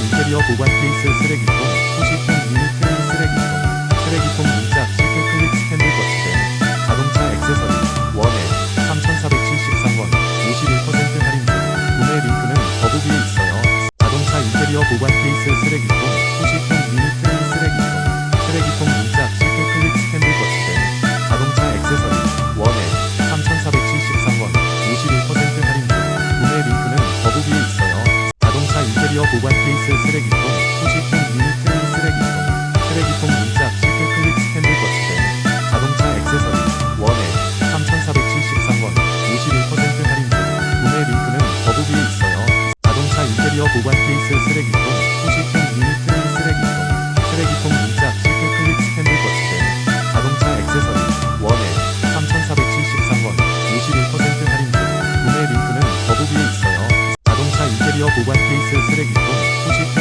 인테리어 보관 케이스 쓰레기통, 후식통 미니 크림 쓰레기통, 쓰레기통 문짝 시트 클립 스탠드 거치대, 자동차 액세서리, 원액 3,473원, 51% 할인 중, 구매 링크는 더보기에 있어요. 자동차 인테리어 보관 케이스 쓰레기통, 크림 쓰레기 인테리어 보관 케이스 쓰레기통, 미니 크림 쓰레기통, 쓰레기통 문짝 시트 클립 스탠드 거치대, 자동차 액세서리, 원액 3,473원, 51% 할인 중, 구매 링크는 더보기에 있어요. 자동차 인테리어 보관 케이스 쓰레기통, 후식통 기어 보관 케이스 쓰레기통 소식